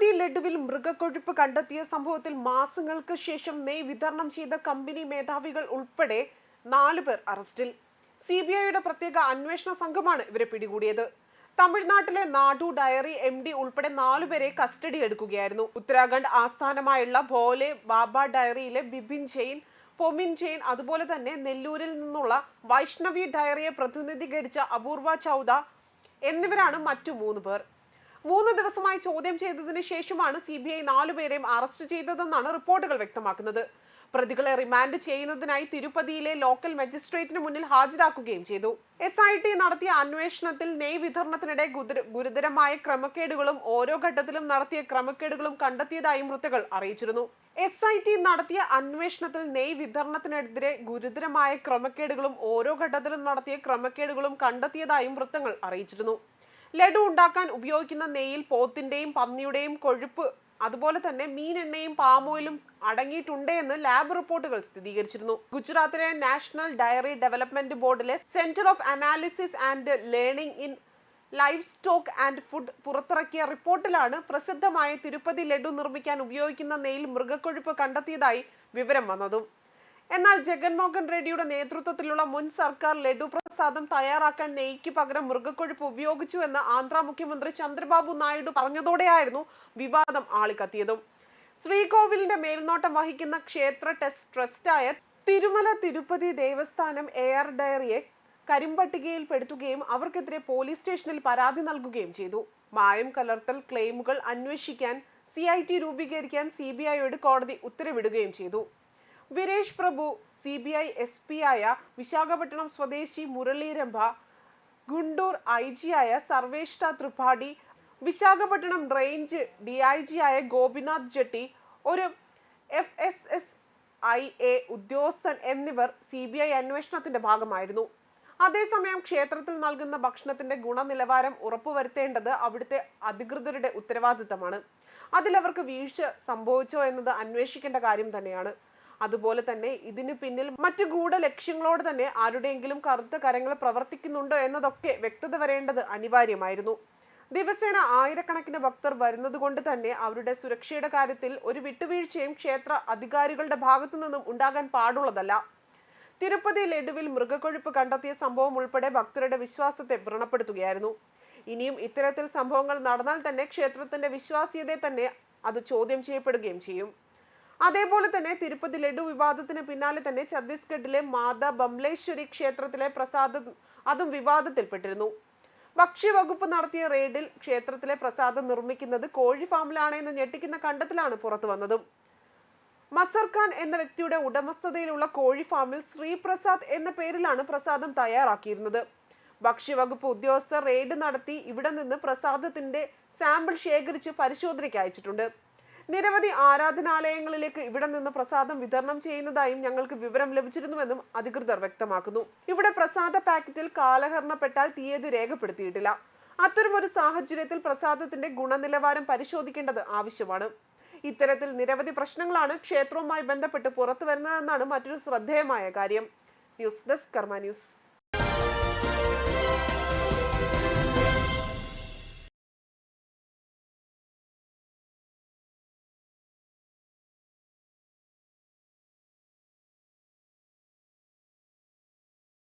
തിരുപ്പതി ലഡുവിൽ മൃഗക്കൊഴുപ്പ് കണ്ടെത്തിയ സംഭവത്തിൽ മാസങ്ങൾക്ക് ശേഷം നെയ് വിതരണം ചെയ്ത കമ്പനി മേധാവികൾ ഉൾപ്പെടെ നാലു പേർ അറസ്റ്റിൽ. സി ബി ഐയുടെ പ്രത്യേക അന്വേഷണ സംഘമാണ് ഇവരെ പിടികൂടിയത്. തമിഴ്നാട്ടിലെ നാടു ഡയറി എം ഡി ഉൾപ്പെടെ നാലുപേരെ കസ്റ്റഡി എടുക്കുകയായിരുന്നു. ഉത്തരാഖണ്ഡ് ആസ്ഥാനമായുള്ള ഭോലെ ബാബ ഡയറിയിലെ ബിബിൻ ജെയിൻ പൊമിൻ ജെയിൻ അതുപോലെ തന്നെ നെല്ലൂരിൽ നിന്നുള്ള വൈഷ്ണവി ഡയറിയെ പ്രതിനിധീകരിച്ച അപൂർവ ചൗദ എന്നിവരാണ് മറ്റു മൂന്ന് പേർ. മൂന്ന് ദിവസമായി ചോദ്യം ചെയ്തതിനു ശേഷമാണ് സി ബി ഐ നാലുപേരെയും അറസ്റ്റ് ചെയ്തതെന്നാണ് റിപ്പോർട്ടുകൾ വ്യക്തമാക്കുന്നത്. പ്രതികളെ റിമാൻഡ് ചെയ്യുന്നതിനായി തിരുപ്പതിയിലെ ലോക്കൽ മജിസ്ട്രേറ്റിന് മുന്നിൽ ഹാജരാക്കുകയും ചെയ്തു. എസ് ഐ ടി നടത്തിയ അന്വേഷണത്തിൽ നെയ് വിതരണത്തിനിടെ ഗുരുതര- ഗുരുതരമായ ക്രമക്കേടുകളും ഓരോ ഘട്ടത്തിലും നടത്തിയ ക്രമക്കേടുകളും കണ്ടെത്തിയതായും വൃത്തകൾ അറിയിച്ചിരുന്നു. എസ് ഐ ടി നടത്തിയ അന്വേഷണത്തിൽ നെയ് വിതരണത്തിനെതിരെ ഗുരുതരമായ ക്രമക്കേടുകളും ഓരോ ഘട്ടത്തിലും നടത്തിയ ക്രമക്കേടുകളും കണ്ടെത്തിയതായും വൃത്തങ്ങൾ അറിയിച്ചിരുന്നു. ലഡു ഉണ്ടാക്കാൻ ഉപയോഗിക്കുന്ന നെയ്യിൽ പോത്തിന്റെയും പന്നിയുടെയും കൊഴുപ്പ് അതുപോലെ തന്നെ മീൻ എണ്ണയും പാമോയിലും അടങ്ങിയിട്ടുണ്ട് എന്ന് ലാബ് റിപ്പോർട്ടുകൾ സ്ഥിരീകരിച്ചിരുന്നു. ഗുജറാത്തിലെ നാഷണൽ ഡയറി ഡെവലപ്മെന്റ് ബോർഡിലെ centre of analysis and learning in livestock and food പുറത്തിറക്കിയ റിപ്പോർട്ടിലാണ് പ്രസിദ്ധമായ തിരുപ്പതി ലഡു നിർമ്മിക്കാൻ ഉപയോഗിക്കുന്ന നെയ്യിൽ മൃഗക്കൊഴുപ്പ് കണ്ടെത്തിയതായി വിവരം വന്നതും. എന്നാൽ ജഗൻമോഹൻ റെഡ്ഡിയുടെ നേതൃത്വത്തിലുള്ള മുൻ സർക്കാർ ലഡു പ്രസാദം തയ്യാറാക്കാൻ നെയ്ക്ക് പകരം മൃഗക്കൊഴുപ്പ് ഉപയോഗിച്ചു എന്ന് ആന്ധ്ര മുഖ്യമന്ത്രി ചന്ദ്രബാബു നായിഡു പറഞ്ഞതോടെയായിരുന്നു വിവാദം ആളിക്കത്തിയതും. ശ്രീകോവിലിന്റെ മേൽനോട്ടം വഹിക്കുന്ന ക്ഷേത്ര ടെസ്റ്റ് ട്രസ്റ്റായ തിരുമല തിരുപ്പതി ദേവസ്ഥാനം എയർ ഡയറിയെ കരിമ്പട്ടികയിൽപ്പെടുത്തുകയും അവർക്കെതിരെ പോലീസ് സ്റ്റേഷനിൽ പരാതി നൽകുകയും ചെയ്തു. മായം കലർത്തൽ ക്ലെയിമുകൾ അന്വേഷിക്കാൻ സി ഐ ടി രൂപീകരിക്കാൻ സി ബി ഐയോട് കോടതി ഉത്തരവിടുകയും ചെയ്തു. Viresh Prabhu C B I S P ആയ വിശാഖപട്ടണം സ്വദേശി മുരളീരംഭ ഗുണ്ടൂർ ഐ ജി ആയ Sarvashreshtha Tripathi Visakhapatnam range D I G ആയ ഗോപിനാഥ് ജെട്ടി ഒരു F S S A I ഉദ്യോഗസ്ഥൻ എന്നിവർ സി ബി ഐ അന്വേഷണത്തിന്റെ ഭാഗമായിരുന്നു. അതേസമയം ക്ഷേത്രത്തിൽ നൽകുന്ന ഭക്ഷണത്തിന്റെ ഗുണനിലവാരം ഉറപ്പുവരുത്തേണ്ടത് അവിടുത്തെ അധികൃതരുടെ ഉത്തരവാദിത്തമാണ്. അതിലവർക്ക് വീഴ്ച സംഭവിച്ചോ എന്നത് അന്വേഷിക്കേണ്ട കാര്യം തന്നെയാണ്. അതുപോലെ തന്നെ ഇതിനു പിന്നിൽ മറ്റു ഗൂഢ ലക്ഷ്യങ്ങളോട് തന്നെ ആരുടെയെങ്കിലും കറുത്ത കരങ്ങൾ പ്രവർത്തിക്കുന്നുണ്ടോ എന്നതൊക്കെ വ്യക്തത വരേണ്ടത് അനിവാര്യമായിരുന്നു. ദിവസേന ആയിരക്കണക്കിന് ഭക്തർ വരുന്നത് കൊണ്ട് തന്നെ അവരുടെ സുരക്ഷയുടെ കാര്യത്തിൽ ഒരു വിട്ടുവീഴ്ചയും ക്ഷേത്ര അധികാരികളുടെ ഭാഗത്തു നിന്നും ഉണ്ടാകാൻ പാടുള്ളതല്ല. തിരുപ്പതി ലഡുവിൽ മൃഗക്കൊഴുപ്പ് കണ്ടെത്തിയ സംഭവം ഉൾപ്പെടെ ഭക്തരുടെ വിശ്വാസത്തെ വ്രണപ്പെടുത്തുകയായിരുന്നു. ഇനിയും ഇത്തരത്തിൽ സംഭവങ്ങൾ നടന്നാൽ തന്നെ ക്ഷേത്രത്തിന്റെ വിശ്വാസ്യതയെ തന്നെ അത് ചോദ്യം ചെയ്യപ്പെടുകയും ചെയ്യും. അതേപോലെ തന്നെ തിരുപ്പതി ലഡു വിവാദത്തിന് പിന്നാലെ തന്നെ ഛത്തീസ്ഗഡിലെ മാതാ ബംലേശ്വരി ക്ഷേത്രത്തിലെ പ്രസാദം അതും വിവാദത്തിൽപ്പെട്ടിരുന്നു. ഭക്ഷ്യവകുപ്പ് നടത്തിയ റെയ്ഡിൽ ക്ഷേത്രത്തിലെ പ്രസാദം നിർമ്മിക്കുന്നത് കോഴി ഫാമിലാണ് എന്ന് ഞെട്ടിക്കുന്ന കണ്ടെത്തലാണ് പുറത്തു വന്നതും. മസർഖാൻ എന്ന വ്യക്തിയുടെ ഉടമസ്ഥതയിലുള്ള കോഴി ഫാമിൽ ശ്രീപ്രസാദ് എന്ന പേരിലാണ് പ്രസാദം തയ്യാറാക്കിയിരുന്നത്. ഭക്ഷ്യവകുപ്പ് ഉദ്യോഗസ്ഥർ റെയ്ഡ് നടത്തി ഇവിടെ നിന്ന് പ്രസാദത്തിന്റെ സാമ്പിൾ ശേഖരിച്ച് പരിശോധനയ്ക്ക് അയച്ചിട്ടുണ്ട്. നിരവധി ആരാധനാലയങ്ങളിലേക്ക് ഇവിടെ നിന്ന് പ്രസാദം വിതരണം ചെയ്യുന്നതായും ഞങ്ങൾക്ക് വിവരം ലഭിച്ചിരുന്നുവെന്നും അധികൃതർ വ്യക്തമാക്കുന്നു. ഇവിടെ പ്രസാദ പാക്കറ്റിൽ കാലഹരണപ്പെട്ടാൽ തീയതി രേഖപ്പെടുത്തിയിട്ടില്ല. അത്തരമൊരു സാഹചര്യത്തിൽ പ്രസാദത്തിന്റെ ഗുണനിലവാരം പരിശോധിക്കേണ്ടത് ആവശ്യമാണ്. ഇത്തരത്തിൽ നിരവധി പ്രശ്നങ്ങളാണ് ക്ഷേത്രവുമായി ബന്ധപ്പെട്ട് പുറത്തു വരുന്നതെന്നാണ് മറ്റൊരു ശ്രദ്ധേയമായ കാര്യം. News desk Karma news.